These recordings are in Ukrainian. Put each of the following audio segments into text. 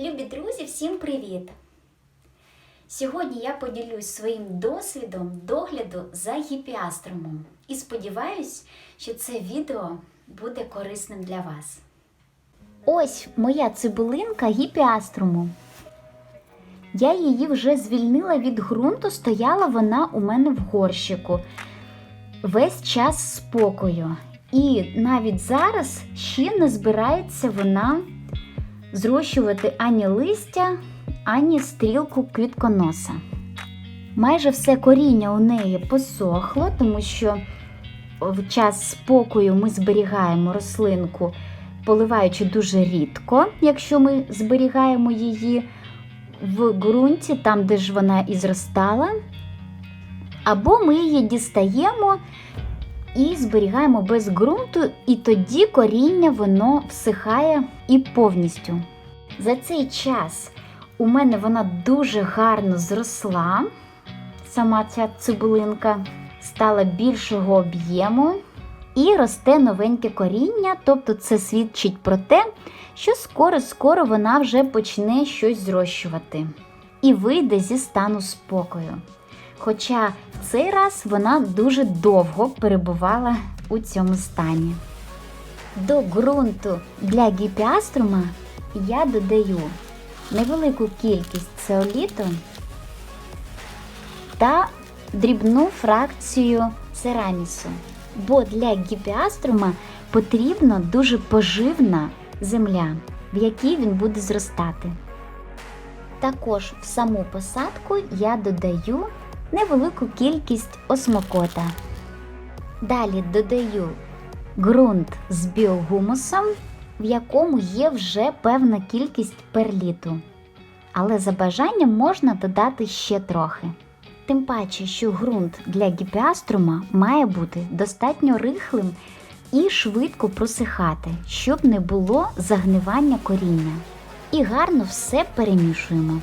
Любі друзі, всім привіт! Сьогодні я поділюсь своїм досвідом догляду за гіпіастромом і сподіваюсь, що це відео буде корисним для вас. Ось моя цибулинка гіпіаструму. Я її вже звільнила від ґрунту, стояла вона у мене в горщику весь час спокою. І навіть зараз ще не збирається вона зрощувати ані листя, ані стрілку квітконоса. Майже все коріння у неї посохло, тому що в час спокою ми зберігаємо рослинку, поливаючи дуже рідко, якщо ми зберігаємо її в ґрунті, там, де ж вона і зростала. Або ми її дістаємо і зберігаємо без ґрунту, і тоді коріння воно всихає і повністю. За цей час у мене вона дуже гарно зросла. Сама ця цибулинка стала більшого об'єму і росте новеньке коріння, тобто це свідчить про те, що скоро-скоро вона вже почне щось зрощувати і вийде зі стану спокою. Хоча цей раз вона дуже довго перебувала у цьому стані. До ґрунту для гіпіаструма я додаю невелику кількість цеоліту та дрібну фракцію церамісу, бо для гіпіаструма потрібна дуже поживна земля, в якій він буде зростати. Також в саму посадку я додаю невелику кількість осмокота. Далі додаю ґрунт з біогумусом, в якому є вже певна кількість перліту. Але за бажанням можна додати ще трохи. Тим паче, що ґрунт для гіпіаструма має бути достатньо рихлим і швидко просихати, щоб не було загнивання коріння. І гарно все перемішуємо.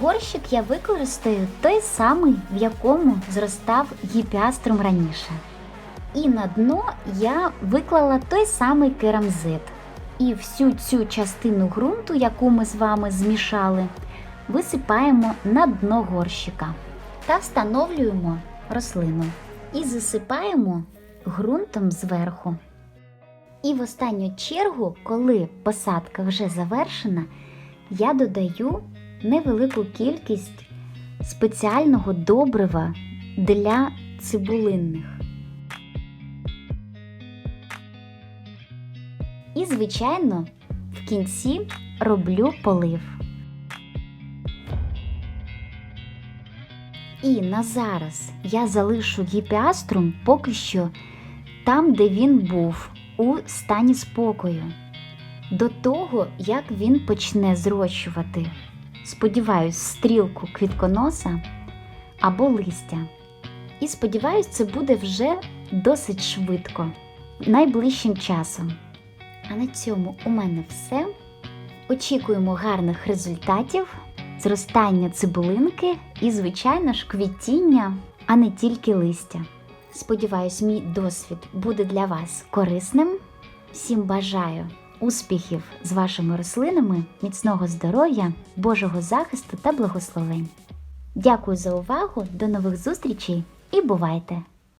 Горщик я використаю той самий, в якому зростав гіпіаструм раніше. І на дно я виклала той самий керамзит. І всю цю частину ґрунту, яку ми з вами змішали, висипаємо на дно горщика та встановлюємо рослину. І засипаємо ґрунтом зверху. І в останню чергу, коли посадка вже завершена, я додаю невелику кількість спеціального добрива для цибулинних. І, звичайно, в кінці роблю полив. І на зараз я залишу гіпіаструм поки що там, де він був, у стані спокою, до того, як він почне зрощувати. Сподіваюсь, стрілку квітконоса або листя. І сподіваюсь, це буде вже досить швидко, найближчим часом. А на цьому у мене все. Очікуємо гарних результатів, зростання цибулинки і, звичайно ж, квітіння, а не тільки листя. Сподіваюсь, мій досвід буде для вас корисним. Всім бажаю успіхів з вашими рослинами, міцного здоров'я, Божого захисту та благословень. Дякую за увагу, до нових зустрічей і бувайте!